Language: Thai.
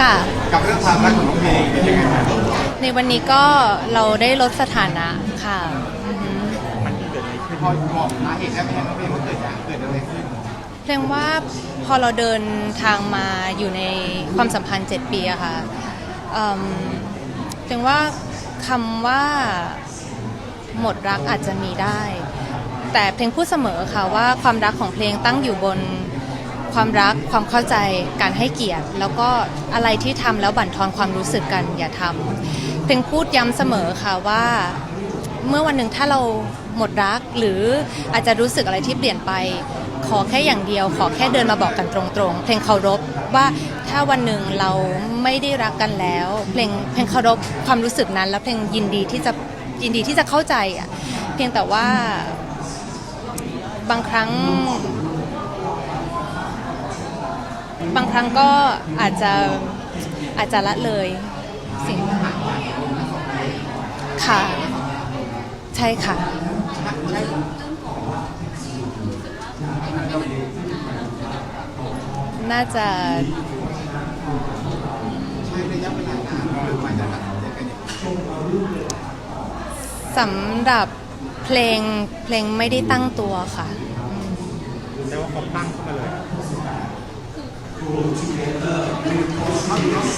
ค่ะ กับเรื่องความรักของน้องเพลงเป็นยังไงบ้างในวันนี้ก็เราได้ลดสถานะค่ะอือหือ มันเกิดอะไรขึ้นพอบอกสาเหตุได้ไหมครับน้องเพลงว่าเกิดจากเกิดอะไรขึ้นเพลงว่าพอเราเดินทางมาอยู่ในความสัมพันธ์ 7 ปีอะค่ะเอิ่มเพลงว่าคำว่าหมดรักอาจจะมีได้ แต่เพลงพูดเสมอค่ะว่าความรักของเพลงตั้งอยู่บน ความรักความเข้าใจการให้เกียรติ แล้วก็อะไรที่ทำแล้วบั่นทอนความรู้สึกกันอย่าทำเพลงพูดย้ำเสมอค่ะว่าเมื่อวันหนึ่งถ้าเราหมดรักหรืออาจจะรู้สึกอะไรที่เปลี่ยนไป ขอแค่อย่างเดียว ขอแค่เดินมาบอกกันตรงๆ เพลงเคารพว่าถ้าวันหนึ่งเราไม่ได้รักกันแล้ว เพลงเพลงเคารพความรู้สึกนั้น แล้วเพลงยินดีที่จะยินดีที่จะเข้าใจอะเพียงแต่ว่าบางครั้ง บางครั้งก็อาจจะอาจจะละเลยสิ่งค่ะ ใช่ค่ะ น่าจะใช้ระยะเวลานานหรือมาจะตัดสินใจกันอย่างไรสำหรับเพลงเพลงไม่ได้ตั้งตัวค่ะแต่ว่าเขาตั้งขึ้นมาเลย grow together with cosmic